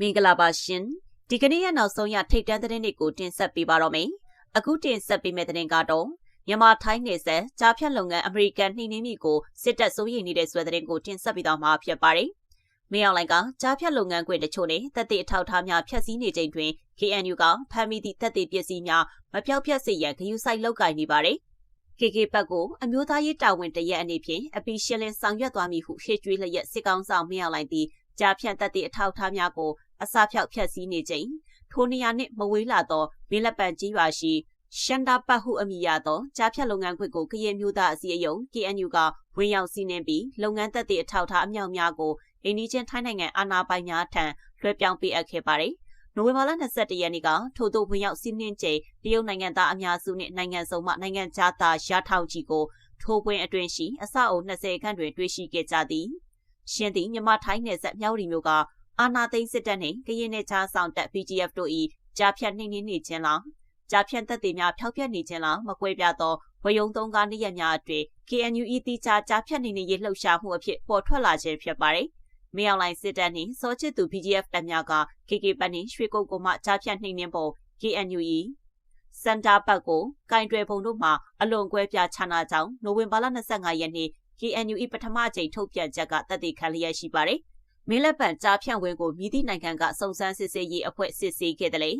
မင်္ဂလာပါရှင်ဒီကနေ့ရနောက်ဆုံးရထိတ်တန်းသတင်းတွေကိုတင်ဆက်ပေးပါတော့မယ်အခုတင်ဆက်ပေးမယ့်သတင်းကတော့မြန်မာထိုင်းနယ်စပ်ကြားဖြတ်လုပ်ငန်းအမေရိကန်နှိမ့်နှင်းမိကိုစစ်တပ်စိုးရိမ်နေတဲ့ဆွဲသတင်းကိုတင်ဆက်ပေးတော့မှာဖြစ်ပါတယ်မင်းအောင်လိုင်ကကြားဖြတ်လုပ်ငန်းခွင်တချို့နဲ့တပ်တွေအထောက်ထားများဖျက်ဆီးနေချိန်တွင် KNU ကဖမ်းမိသည့်တပ်တွေပစ္စည်းများမပြောက်ဖျက်စေရန်ဂရုစိုက်လုပ်ကိုင်နေပါတယ် KK ဘက်ကိုအမျိုးသားရေးတာဝန်တရက်အနေဖြင့်အပီရှင်းလင်းဆောင်ရွက်သွားမည်ဟုရှေ့ကျွေးလျက်စစ်ကောင်ဆောင်မင်းအောင်လိုင်သည်ကြားဖြတ်တပ်တွေအထောက်ထားများကို အစာဖြောက်ဖျက်ဆီးနေချိန်ထိုနေရာနှင့်မဝေးလာသောမင်းလက်ပံကြီးရွာရှိရှန်တာပတ်ဟုအမိရသောကြားဖြတ်လုပ်ငန်းခွင်ကိုကရင်မျိုးသားအစည်းအရုံး KNU ကဝင်ရောက်စီးနင်းပြီးလုပ်ငန်းသက်သေအထောက်ထားအမြောက်များကိုအိန္ဒိချင်းထိုင်းနိုင်ငံအာဏာပိုင်များထံလွှဲပြောင်းပေးအပ်ခဲ့ပါတယ်။နိုဝင်ဘာလ22ရက်နေ့ကထို့သို့ဝင်ရောက်စီးနင်းချိန်တရုတ်နိုင်ငံသားအများစုနှင့်နိုင်ငံစုံမှနိုင်ငံခြားသားရထောင်ကြီးကိုထိုးပွင့်အတွင်ရှိအဆောက်အုံ20ခန့်တွင်တွေ့ရှိခဲ့ကြသည်။ရှင်းသည့်မြမထိုင်းနယ်ဆက်မြောက်ရီမျိုးက အာနာသိန်းစစ်တပ်နှင့်ကရင်နယ်ခြားဆောင်တပ် PGF တို့၏ကြားဖြတ်နှိမ့်နှင်းနေခြင်းလားကြားဖြတ်တပ်တွေများဖျောက်ဖျက်နေခြင်းလားမကွဲပြားသောဝယုံသုံးကားနေ့ရက်များအတွင်း KNU ဤတီချာကြားဖြတ်နေနေရေးလှုပ်ရှားမှုအဖြစ်ပေါ်ထွက်လာခြင်းဖြစ်ပါတယ်။မြောင်လိုင်စစ်တပ်နှင့်စောချစ်သူ PGF တပ်များက KK ပတ်နှင့်ရွှေကုတ်ကုန်းမှကြားဖြတ်နှိမ့်နှင်းပုံ KNU ၏စန်တာဘတ်ကိုကင်တွယ်ပုံတို့မှာအလွန်ကွဲပြားခြားနာကြောင်းနိုဝင်ဘာလ25ရက်နေ့ KNU ၏ပထမအကြိမ်ထုတ်ပြန်ချက်ကတပ်တည်ခံလျက်ရှိပါတယ်။ မင်းလက်ပံကြားဖြန့်ဝင်းကိုမြည်သည့်နိုင်ငံကစုံစမ်းစစ်ဆေးရေးအဖွဲ့စစ်ဆေးခဲ့တယ်လေ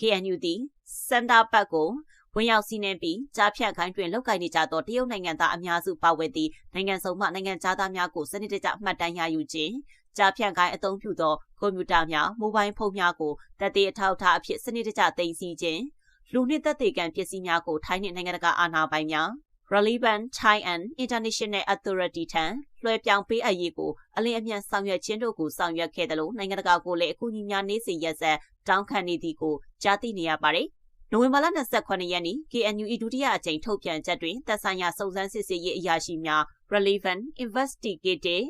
KNU သည်စန်တာဘတ်ကိုဝင်ရောက်စီးနှင်းပြီးကြားဖြန့်ခိုင်းတွင်လောက်ကိုင်းနေကြသောတရုတ်နိုင်ငံသားအများစုပါဝင်သည့်နိုင်ငံစုံမှနိုင်ငံသားများကိုစနစ်တကျမှတ်တမ်းရယူခြင်းကြားဖြန့်ခိုင်းအသုံးပြုသောကွန်ပျူတာများမိုဘိုင်းဖုန်းများကိုတပ်သေးအထောက်အထားအဖြစ်စနစ်တကျသိမ်းဆည်းခြင်းလူနှင့်တပ်သေးကံပစ္စည်းများကိုထိုင်းနှင့်နိုင်ငံတကာအာဏာပိုင်များ relevant Thai and International Authority ထံလွှဲပြောင်းပေးအပ်ရေးကိုအလင်းအမြန်ဆောင်ရွက်ခြင်းတို့ကိုဆောင်ရွက်ခဲ့တယ်လို့နိုင်ငံတကာကိုလည်းအကူအညီများနေစဉ်ရက်ဆက်တောင်းခံနေသည်ကိုကြားသိနေရပါတယ်။နိုဝင်ဘာလ28ရက်နေ့ KNU ၏ဒုတိယအကြိမ်ထုတ်ပြန်ချက်တွင်သက်ဆိုင်ရာစုံစမ်းစစ်ဆေးရေးအရာရှိများ relevant investigative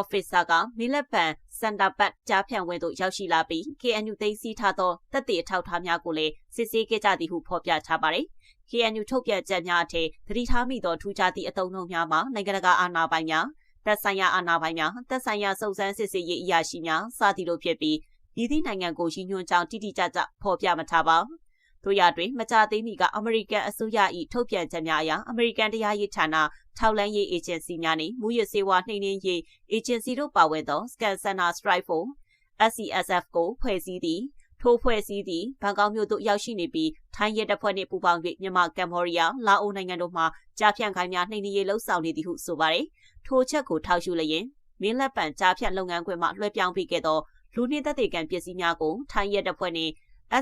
officer ကမီလက်ပန်စန်တာဘတ်ကြားဖြန့်ဝင်းသို့ရောက်ရှိလာပြီး KNU သိမ်းဆည်းထားသောတပ်တွေအထောက်အထားများကိုလည်းစစ်ဆေးခဲ့ကြသည်ဟုဖော်ပြထားပါတယ်။ KNU ထုတ်ပြန်ချက်များအထက်သတိထားမိသောထူးခြားသည့်အသုံးနှုန်းများမှာနိုင်ငံတကာအာဏာပိုင်များသက်ဆိုင်ရာအာဏာပိုင်များသက်ဆိုင်ရာစုံစမ်းစစ်ဆေးရေးအရာရှိများစသည်တို့ဖြစ်ပြီးဤသည့်နိုင်ငံကိုရည်ညွှန်းကြောင်းတိတိကျကျဖော်ပြမထားပါတို့ရတွင်မကြသေးမီကအမေရိကန်အစိုးရ၏ထုတ်ပြန်ချက်များအရအမေရိကန်တရားရေးဌာနထောက်လန်းရေးအေဂျင်စီများနှင့်မူရစေဝါနှိမ်နင်းရေးအေဂျင်စီတို့ပါဝင်သော Scan Center Strike Force SCSF ကိုဖွဲ့စည်းသည့် ထိုးဖွဲ့စည်းသည့်ဘန်ကောက်မြို့သို့ရောက်ရှိနေပြီးထိုင်းရဲတပ်ဖွဲ့နှင့်ပူးပေါင်း၍မြန်မာကမ်ဘောဒီးယားလာအိုနိုင်ငံတို့မှကြားဖြန့်ခိုင်းများနှိမ်နင်းရေးလှုပ်ဆောင်နေသည်ဟုဆိုပါတယ်။ထိုချက်ကိုထောက်ရှုလျင်မင်းလက်ပံကြားဖြန့်လုပ်ငန်းခွင်မှလွှဲပြောင်းပေးခဲ့သောလူနှင့်သက်သေကံပစ္စည်းများကိုထိုင်းရဲတပ်ဖွဲ့နှင့်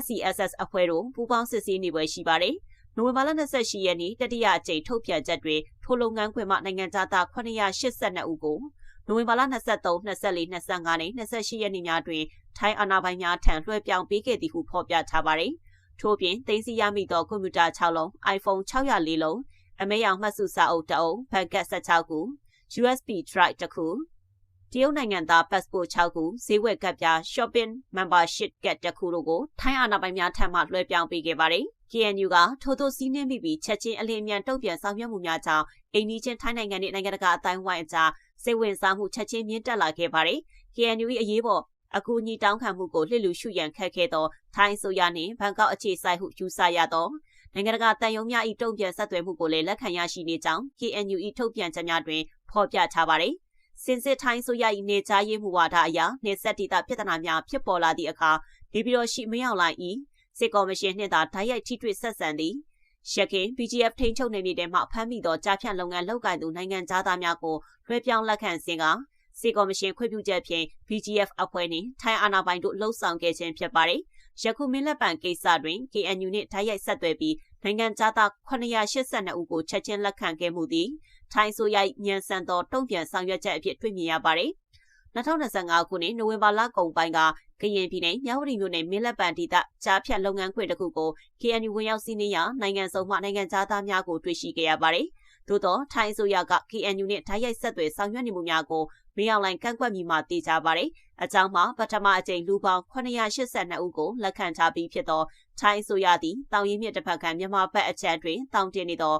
SCSS အဖွဲ့တို့ပူးပေါင်းစစ်ဆေးနေပွဲရှိပါတယ်။နိုဝင်ဘာလ28ရက်နေ့တတိယအကြိမ်ထုတ်ပြန်ချက်တွင်ထိုလုပ်ငန်းခွင်မှနိုင်ငံသား982ဦးကို နိုဝင်ဘာလ23 24 25နဲ့28ရက်နေ့များတွင်ထိုင်းအာဏာပိုင်များထံလွှဲပြောင်းပေးခဲ့သည်ဟုဖော်ပြထားပါတယ်။ထို့ပြင်သိမ်းဆည်းရမိသောကွန်ပျူတာ6လုံး iPhone 604လုံးအမဲရောင်မှတ်စုစာအုပ်တအုပ်ဘတ်ကတ်16ခု USB drive တစ်ခုတရုတ်နိုင်ငံသား passport 6ခုဈေးဝယ်ကတ်ပြား shopping membership ကတ်တစ်ခုတို့ကိုထိုင်းအာဏာပိုင်များထံမှလွှဲပြောင်းပေးခဲ့ပါတယ်။ KNU ကထိုးထိုးစီးနှင်းမိပြီးချက်ချင်းအလင်းမြန်တုံ့ပြန်ဆောင်ရွက်မှုများကြောင့်အိန္ဒိချင်းထိုင်းနိုင်ငံနဲ့နိုင်ငံတကာအတိုင်းဝိုင်းအကြား စိတ်ဝင်စားမှုချက်ချင်းမြင့်တက်လာခဲ့ပါတယ်။ KNU ၏အရေးပေါ်အကူအညီတောင်းခံမှုကိုလှစ်လူရှုရန်ခက်ခဲသောထိုင်းဆိုရနှင့်ဘန်ကောက်အခြေစိုက်ဟုယူဆရသောနိုင်ငံတကာတန်ယုံများ၏တုံ့ပြန်ဆက်သွယ်မှုကိုလည်းလက်ခံရရှိနေကြောင်း KNU ၏ထုတ်ပြန်ချက်များတွင်ဖော်ပြထားပါသည်စင်စစ်ထိုင်းဆိုရ၏နေချရေးမှုဝါဒအရနေဆက်တီတာပြဿနာများဖြစ်ပေါ်လာသည့်အခါဒီပြည်တော်ရှိမရောက်လိုက်၏စစ်ကော်မရှင်နှင့်သာဓာတ်ရိုက်ထိတွေ့ဆက်ဆံသည် ရခင် BGF ထိန်းချုပ်နေနေတဲ့မှဖမ်းမိသောကြားဖြတ်လုပ်ငန်းလုပ်ကိုင်သူနိုင်ငံသားများကိုလွှဲပြောင်းလက်ခံစဉ်ကစီကော်မရှင်ခွင့်ပြုချက်ဖြင့် BGF အဖွဲ့နှင့်ထိုင်းအာဏာပိုင်တို့လှုံ့ဆော်ခဲ့ခြင်းဖြစ်ပါတယ်။ယခုမင်းလက်ပံကိစ္စတွင် KNU နှင့်ဓာတ်ရိုက်ဆက်သွယ်ပြီးနိုင်ငံသား982ဦးကိုချက်ချင်းလက်ခံခဲ့မှုသည်ထိုင်းဆိုရိုက်ညံဆန်သောတုံ့ပြန်ဆောင်ရွက်ချက်အဖြစ်တွေ့မြင်ရပါတယ်။ 2025ခုနှစ်နိုဝင်ဘာလကုန်ပိုင်းကကရင်ပြည်နယ်မြဝတီမြို့နယ်မင်းလက်ပံဒေသကြားဖြတ်လုပ်ငန်းခွင်တစ်ခုကို KNU ဝင်ရောက်စီးနင်းရာနိုင်ငံစုံမှနိုင်ငံသားများကိုတွေ့ရှိခဲ့ရပါတယ်။သို့သောထိုင်းအစိုးရက KNU နဲ့ဓာတ်ရိုက်ဆက်သွယ်ဆောင်ရွက်နေမှုများကိုမင်းအောင်လိုင်ကန့်ကွက်မိမှသိကြပါတယ်။အကြောင်းမှာပထမအကြိမ်လူပေါင်း982ဦးကိုလက်ခံထားပြီးဖြစ်သောထိုင်းအစိုးရသည်တောင်ရင်မြစ်တစ်ဖက်ကမြန်မာဘက်အချက်တွင်တောင်တင်နေသော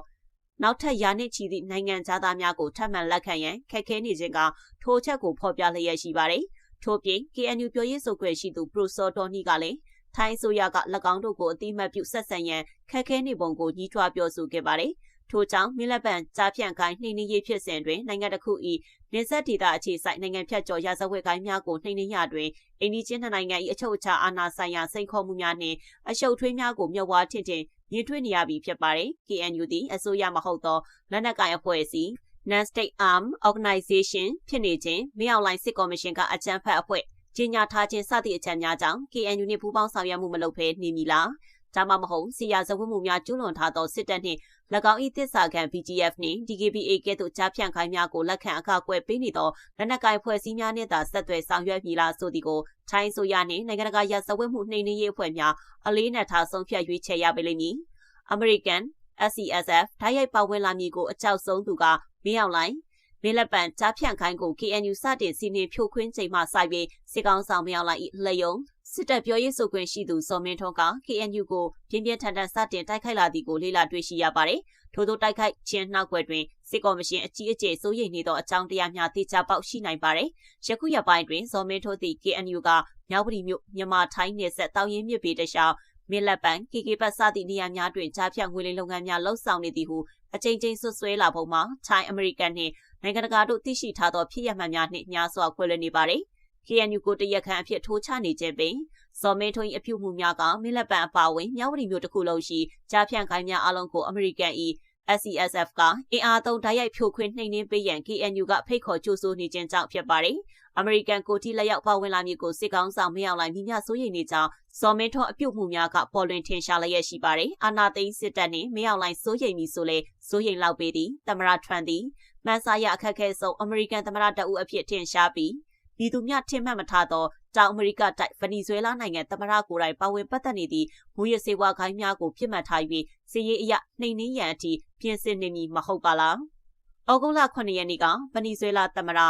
နောက်ထပ်ရာနှစ်ချီသည့်နိုင်ငံသားများကိုထပ်မံလက်ခံရန်ခက်ခဲနေခြင်းကထိုချက်ကိုဖော်ပြလျက်ရှိပါတယ်။ထို့ပြင် KNU ပြောရေးဆိုခွင့်ရှိသူပရိုစောတော်နီကလည်းထိုင်းဆိုရက၎င်းတို့ကိုအတိမတ်ပြုဆက်ဆံရန်ခက်ခဲနေပုံကိုကြီးထွားပြောဆိုခဲ့ပါတယ်။ထို့ကြောင့်မြလက်ပံကြားဖြန့်ခိုင်းနှိမ့်နှင်းရေးဖြစ်စဉ်တွင်နိုင်ငံတစ်ခု၏နေဆက်ဒေသအခြေစိုက်နိုင်ငံဖြတ်ကျော်ရာဇဝတ်ကိုင်းများကိုနှိမ့်နှင်းရတွင်အိန္ဒိချင်းနိုင်ငံ၏အချုပ်အခြာအာဏာဆိုင်ရာစိန်ခေါ်မှုများနှင့်အရှုပ်ထွေးများကိုမြဝါထင်ထင် မြင်တွေ့နေရပြီဖြစ်ပါတယ်။ KNU သည်အစိုးရမဟုတ်သောလက်နက်ကိုင်အဖွဲ့အစည်း Non-State Arm Organization ဖြစ်နေခြင်းမြောက်လိုင်းစစ်ကော်မရှင်ကအကြမ်းဖက်အဖွဲ့ကြီးညာထားခြင်းစသည့်အချက်များကြောင့် KNU နှင့်ပူးပေါင်းဆောင်ရွက်မှုမလုပ်ဘဲနေမည်လားဒါမှမဟုတ်စီယာဇဝတ်မှုများကျူးလွန်ထားသောစစ်တပ်နှင့်၎ င်း၏တစ္ဆာခံ BGF နှင့် DKBA ကဲ့သို့ကြားဖြန့်ခိုင်းများကိုလက်ခံအခါကွယ်ပေးနေသောလက်နက်ကိုင်ဖွဲ့စည်းများနှင့်သာဆက်သွယ်ဆောင်ရွက်မည်လားဆိုသည်ကိုထိုင်းဆိုရနှင့်နိုင်ငံတကာရာဇဝတ်မှုနှိမ်နင်းရေးအဖွဲ့များအလေးနက်ထားဆုံးဖြတ်ရွေးချယ်ရပါလိမ့်မည်။ American SCSF ဓာတ်ရိုက်ပါဝင်လာမည်ကိုအကြောက်ဆုံးသူကမင်းအောင်လိုင်းမင်းလက်ပံကြားဖြန့်ခိုင်းကို KNU စတင်စီနေဖြိုခွင်းချိန်မှစပြီးစစ်ကောင်ဆောင်မရောက်လိုက်လျုံ စစ်တပ်ပြောရေးဆိုခွင့်ရှိသူစောမင်းထွန်းက KNU ကိုပြင်းပြင်းထန်ထန်စတင်တိုက်ခိုက်လာသည်ကိုလေ့လာတွေ့ရှိရပါတယ်။ထို့သောတိုက်ခိုက်ခြင်းနောက်ွယ်တွင်စစ်ကော်မရှင်အကြီးအကျယ်စိုးရိမ်နေသောအကြောင်းတရားများသိချပေါက်ရှိနိုင်ပါတယ်။ယခုရက်ပိုင်းတွင်စောမင်းထွန်းသည် KNU ကမြောက်ပရီမြို့မြန်မာထိုင်းနယ်စပ်တောင်ရင်မြစ်ပေတခြားမင်းလက်ပံ KK ဘတ်စသည့်နေရာများတွင်ကြားဖြတ်ငွေလိမ်လုပ်ငန်းများလှုပ်ဆောင်နေသည်ဟုအကြိမ်ကြိမ်ဆွဆွဲလာပုံမှာထိုင်းအမေရိကန်နှင့်နိုင်ငံတကာတို့သိရှိထားသောဖြစ်ရပ်မှန်များနှင့်များစွာကွဲလွဲနေပါတယ်။ KNU ကိုတရက်ခန့်အဖြစ်ထိုးချနေခြင်းပင်ဇော်မင်းထွန်း၏အပြုမှုများကမင်းလက်ပံအပါဝင်မြောက်ဝတီမျိုးတစ်ခုလုံးရှိကြားဖြန့်ခိုင်းများအလုံးကိုအမေရိကန်၏ SCSF ကအင်အားသုံးဓာတ်ရိုက်ဖြိုခွင်းနှိမ်နင်းပေးရန် KNU ကဖိတ်ခေါ်ကြိုးဆိုနေခြင်းကြောင့်ဖြစ်ပါတယ်။အမေရိကန်ကိုတီလက်ရောက်ပါဝင်လာမည်ကိုစစ်ကောင်းဆောင်မရောက်လိုက်မိမြစိုးရိမ်နေကြောင်းဇော်မင်းထွန်းအပြုတ်မှုများကပေါ်လွင်ထင်ရှားလျက်ရှိပါတယ်။အာနာသိန်းစစ်တပ်နှင့်မရောက်လိုက်စိုးရိမ်မည်ဆိုလေစိုးရိမ်လောက်ပေသည်သမရထရန်သည်မန်ဆာရအခက်ခဲဆုံးအမေရိကန်သမရတပ်ဦးအဖြစ်ထင်ရှားပြီး ပြည်သူများထင်မှတ်မထားသောတောင်အမေရိကတိုက်ဗနီဇွဲလားနိုင်ငံသမရကိုယ်တိုင်ပါဝင်ပတ်သက်နေသည့်မူရစေဝါခိုင်းများကိုပြစ်မှတ်ထား၍စီရေးအရနှိမ်နင်းရန်အထိပြင်ဆင်နေမည်မဟုတ်ပါလား။ဩဂုတ်လ9ရက်နေ့ကဗနီဇွဲလားသမရ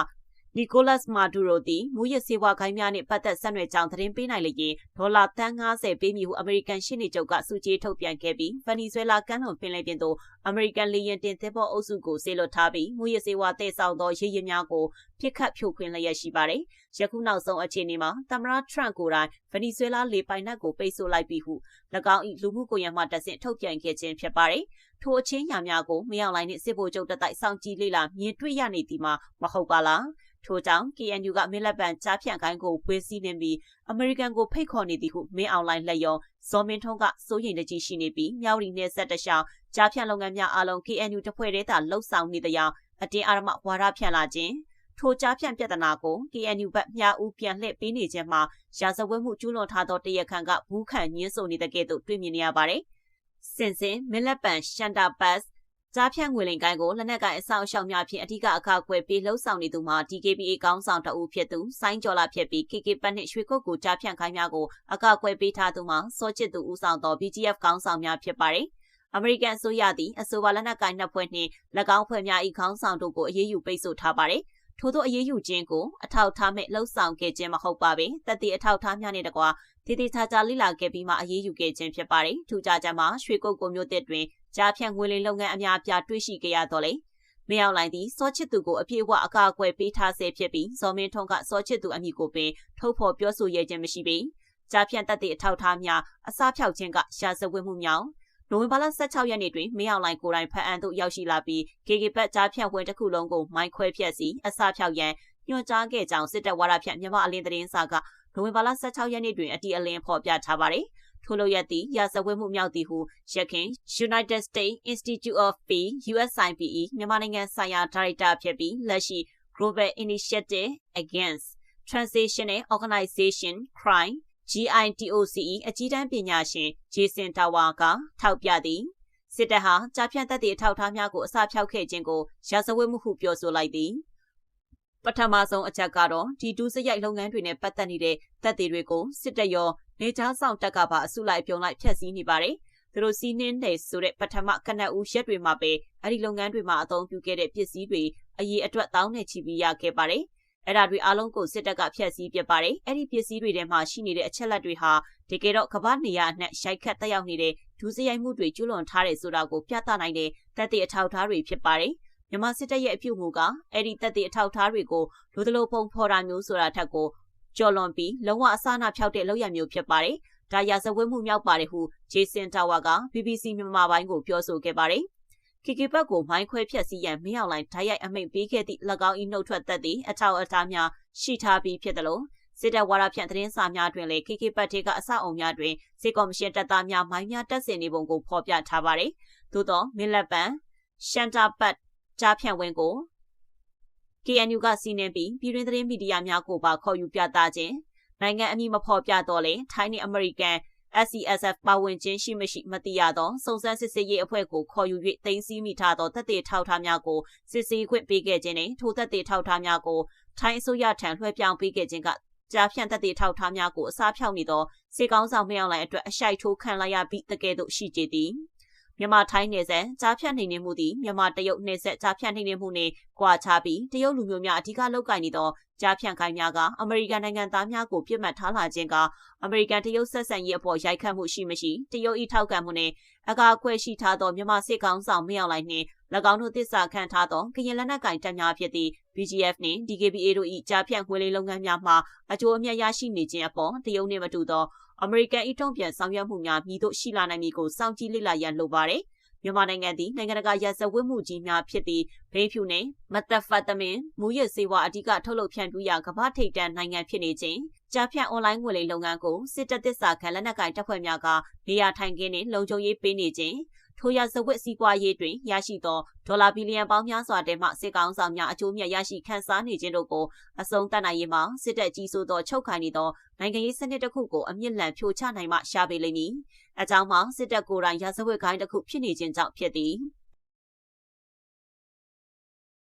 နီကိုလတ်မာဒူရိုသည်မူရစေဝါခိုင်းများနှင့်ပတ်သက်ဆက်နွယ်ကြောင်းသတင်းပေးနိုင်လျင်ဒေါ်လာတန်း90ပေးမည်ဟုအမေရိကန်ရှင်းနေချုပ်ကစုကြည်ထုတ်ပြန်ခဲ့ပြီးဗနီဇွဲလားကမ်းလွန်ပင်လယ်ပြင်သို့အမေရိကန်လေယာဉ်တင်သင်္ဘောအုပ်စုကိုဆေးလွတ်ထားပြီးမူရစေဝါတည်ဆောင်သောရေရင်များကိုပြစ်ခတ်ဖြိုခွင်းလျက်ရှိပါတယ်။ယခုနောက်ဆုံးအခြေအနေမှာသမ္မတထရန့်ကိုယ်တိုင်ဗနီဇွဲလားလေပိုင်နက်ကိုပိတ်ဆို့လိုက်ပြီးဟု၎င်း၏လူမှုကွန်ရက်မှတဆင့်ထုတ်ပြန်ခဲ့ခြင်းဖြစ်ပါတယ်။ထိုအချင်းညာများကိုမရောက်လိုက်နှင့်စစ်ဗိုလ်ချုပ်တပ်တိုက်စောင့်ကြည့်လေ့လာမြင်တွေ့ရနေသည်မှာမဟုတ်ပါလား။ ထို့ကြောင့် KNU ကမင်းလက်ပံကြားဖြန့်ခိုင်းကိုဝေစီးနေပြီးအမေရိကန်ကိုဖိတ်ခေါ်နေသည်ဟုမင်းအောင်လိုင်းလက်ရောဇော်မင်းထွန်းကစိုးရိမ်တကြီးရှိနေပြီးမြောက်ရီနယ်ဆက်တခြားကြားဖြန့်လုပ်ငန်းများအလုံး KNU တဖွဲ့တည်းသာလှုပ်ဆောင်နေတဲ့အကြောင်းအတင်းအာရမဝါဒဖြန့်လာခြင်းထိုကြားဖြန့်ပြဿနာကို KNU ဘက်မြာဦးပြန်လှည့်ပေးနေခြင်းမှာရာဇဝတ်မှုကျူးလွန်ထားသောတရခန့်ကဘူးခံညှင်းဆိုနေတဲ့ကဲ့သို့တွေ့မြင်နေရပါတယ်။စင်စင်မင်းလက်ပံရှန်တာဘတ် ကြားဖြန့်ငွေလိမ်ကိုင်းကိုလက်နက်ကိုင်အဆောက်အအုံများဖြင့်အထူးအခါကွယ်ပေးလှုပ်ဆောင်နေသူမှာ DKBA ကောင်းဆောင်တအုပ်ဖြစ်သူစိုင်းကျော်လာဖြစ်ပြီး KK ပတ်နှင့်ရွှေကုတ်ကိုကြားဖြန့်ခိုင်းများကိုအခါကွယ်ပေးထားသူမှာစောချစ်သူဦးဆောင်သော BGF ကောင်းဆောင်များဖြစ်ပါတယ်။အမေရိကန်အစိုးရသည်အဆိုပါလက်နက်ကိုင်နှစ်ဖွဲ့နှင့်၎င်းဖွဲ့များ၏ခေါင်းဆောင်တို့ကိုအရေးယူပိတ်ဆို့ထားပါတယ်။ထို့သောအရေးယူခြင်းကိုအထောက်ထားမဲ့လှုပ်ဆောင်ခဲ့ခြင်းမဟုတ်ပါပဲ။တတိအထောက်ထားများနဲ့တကွာတည်တည်ချာချာလိလာခဲ့ပြီးမှအရေးယူခဲ့ခြင်းဖြစ်ပါတယ်။ထူးခြားချက်မှာရွှေကုတ်ကိုမျိုးတစ်တွင် ကြားဖြန့်ငွေလိမ်လုပ်ငန်းအများအပြားတွေ့ရှိခဲ့ရတော့လေမင်းအောင်လိုင်းသည်စောချစ်သူကိုအပြည့်အဝအကာအကွယ်ပေးထားဆဲဖြစ်ပြီးဇော်မင်းထွန်းကစောချစ်သူအမိကိုပင်ထုတ်ဖော်ပြောဆိုရခြင်းမရှိပေကြားဖြန့်တက်တဲ့အထောက်ထားများအစားဖြောက်ခြင်းကရှားစဝတ်မှုမြောင်နိုဝင်ဘာလ16ရက်နေ့တွင်မင်းအောင်လိုင်းကိုယ်တိုင်ဖန်အန်သို့ရောက်ရှိလာပြီး KK ဘတ်ကြားဖြန့်ဝင်တစ်ခုလုံးကိုမိုင်းခွဲဖြက်စီအစားဖြောက်ရန်ညွှန်ကြားခဲ့ကြောင်းစစ်တပ်ဝါဒဖြန့်မြန်မာအလင်းသတင်းစာကနိုဝင်ဘာလ16ရက်နေ့တွင်အတီအလင်းဖော်ပြထားပါတယ်။ ထိုလိုရသည့်ရာဇဝတ်မှုမြောက်သည်ဟုရခင် United States Institute of Peace USIPE မြန်မာနိုင်ငံဆိုင်ရာဒါရိုက်တာဖြစ်ပြီးလက်ရှိ Global Initiative Against Transitional Organization Crime GITOCE အကြီးတန်းပညာရှင်ဂျေစင်တာဝါကထောက်ပြသည်စစ်တပ်ဟာကြားဖြန့်သက်သည့်အထောက်အထားများကိုအစဖြောက်ခဲ့ခြင်းကိုရာဇဝတ်မှုဟုပြောဆိုလိုက်သည်ပထမဆုံးအချက်ကတော့ဒီဒူးစရိုက်လုပ်ငန်းတွေနဲ့ပတ်သက်နေတဲ့တပ်တွေတွေကိုစစ်တပ်ရော နေချားဆောင်တက်ကပါအစုလိုက်ပြုံလိုက်ဖျက်ဆီးနေပါတယ်။သူတို့စီးနှင်းတယ်ဆိုတဲ့ပထမကနအူရက်တွေမှာပဲအဲ့ဒီလုပ်ငန်းတွေမှာအသုံးပြုခဲ့တဲ့ပစ္စည်းတွေအရေးအတွက်တောင်းနေချီပြီးရခဲ့ပါတယ်။အဲ့ဒါတွေအားလုံးကိုစစ်တပ်ကဖျက်ဆီးပြပါတယ်။အဲ့ဒီပစ္စည်းတွေထဲမှာရှိနေတဲ့အချက်လက်တွေဟာတကယ်တော့ကမ္ဘာနေရာအနှံ့ရိုက်ခတ်တက်ရောက်နေတဲ့ဒုစရိုက်မှုတွေကျူးလွန်ထားတဲ့ဆိုတာကိုပြသနိုင်တဲ့တပ်တွေအထောက်အထားတွေဖြစ်ပါတယ်။မြန်မာစစ်တပ်ရဲ့အပြုအမူကအဲ့ဒီတပ်တွေအထောက်အထားတွေကိုလူသလိုပုံဖော်တာမျိုးဆိုတာထက်ကို ကျော်လွန်ပြီးလုံးဝအစနာဖြောက်တဲ့လောက်ရမျိုးဖြစ်ပါတယ်။ဒါရာဇဝတ်မှုမြောက်ပါတယ်ဟုဂျေဆင်တာဝါက BBC မြန်မာပိုင်းကိုပြောဆိုခဲ့ပါတယ်။ KK ဘက်ကိုမိုင်းခွဲဖြက်စီးရန်မင်းအောင်လိုင်းဓာတ်ရိုက်အမိန့်ပေးခဲ့သည့်၎င်း၏နှုတ်ထွက်သက်သည့်အထောက်အထားများရှိထားပြီးဖြစ်တယ်လို့စစ်တပ်ဝါဒဖြန့်သတင်းစာများတွင်လည်း KK ဘတ်တေကအဆောက်အုံများတွင်စစ်ကော်မရှင်တပ်သားများမိုင်းများတပ်ဆင်နေပုံကိုဖော်ပြထားပါတယ်။သို့သောမင်းလက်ပံရှန်တာပတ်ကြားဖြန့်ဝင်ကို KNU ကစီးနှင်းပြီးပြည်တွင်းသတင်းမီဒီယာများကိုပါခေါ်ယူပြသခြင်းနိုင်ငံအမည်မဖော်ပြတော့လေထိုင်းနဲ့အမေရိကန် SCSF ပါဝင်ခြင်းရှိမရှိမသိရသောစုံစမ်းစစ်ဆေးရေးအဖွဲ့ကိုခေါ်ယူ၍တင်စီမိထားသောတပ်တွေထောက်ထားများကိုစစ်ဆေးခွင့်ပေးခဲ့ခြင်းနှင့်ထိုတပ်တွေထောက်ထားများကိုထိုင်းအစိုးရထံလွှဲပြောင်းပေးခဲ့ခြင်းကကြားဖြန့်တပ်တွေထောက်ထားများကိုအစားဖြောက်နေသောစေကောင်းဆောင်မြောက်လိုင်းအတွက်အရှိုက်ထိုးခံလိုက်ရပြီးတကယ်တော့ရှိကြသည် မြန်မာထိုင်းနယ်စပ်ကြားဖြတ်နှိမ်နင်းမှုသည်မြန်မာတရုတ်နယ်စပ်ကြားဖြတ်နှိမ်နင်းမှုနှင့်ကွာခြားပြီးတရုတ်လူမျိုးများအဓိကလောက်ကိုင်နေသောကြားဖြတ်ခိုင်းများကအမေရိကန်နိုင်ငံသားများကိုပြစ်မှတ်ထားလာခြင်းကအမေရိကန်တရုတ်ဆက်ဆံရေးအပေါ်ရိုက်ခတ်မှုရှိမရှိတရုတ်ဤထောက်ခံမှုနှင့် အကာအကွယ်ရှိထားသောမြန်မာစစ်ကောင်ဆောင်မြောက်လိုက်နှင့်၎င်းတို့တစ္ဆာခံထားသောကရင်လက်နက်ကင်တပ်များဖြစ်သည့် BGF နှင့် DKBA တို့၏ကြားဖြတ်ငွေလိမ်လုပ်ငန်းများမှအကျိုးအမြတ်ရရှိနေခြင်းအပေါ်တရုတ်နှင့်မတူသောအမေရိကန်ဤတုံ့ပြန်ဆောင်ရွက်မှုများမြည်တို့ရှိလာနိုင်မည်ကိုစောင့်ကြည့်လေ့လာရန်လိုပါတယ်။မြန်မာနိုင်ငံသည်နိုင်ငံတကာရာဇဝတ်မှုကြီးများဖြစ်သည့်ဘိန်းဖြူနှင့်မက်သဖက်တမင်မူရစ်ဆေးဝါးအဓိကထုတ်လုပ်ဖြန့်ဖြူးရာကမ္ဘာထိပ်တန်းနိုင်ငံဖြစ်နေခြင်း ကြားဖြန့်အွန်လိုင်းငွေလိမ်လုပ်ငန်းကိုစစ်တပ်သစ္စာခံလက်နက်ကိုင်တပ်ဖွဲ့များကနေရာထိုင်ခင်းနှင့်လုံခြုံရေးပေးနေခြင်းထိုရာဇဝတ်စည်းကွာရေးတွင်ရရှိသောဒေါ်လာဘီလီယံပေါင်းများစွာတဲမှစစ်ကောင်ဆောင်များအကျိုးမြတ်ရရှိခံစားနေခြင်းတို့ကိုအဆုံးသတ်နိုင်ရေးမှာစစ်တပ်ကြီးစိုးသောချုပ်ခိုင်နေသောနိုင်ငံရေးစနစ်တစ်ခုကိုအမြင့်လန့်ဖြိုချနိုင်မှရှာပေလိမ့်မည်။အကြောင်းမှာစစ်တပ်ကိုယ်တိုင်ရာဇဝတ်ကိုင်းတစ်ခုဖြစ်နေခြင်းကြောင့်ဖြစ်သည်။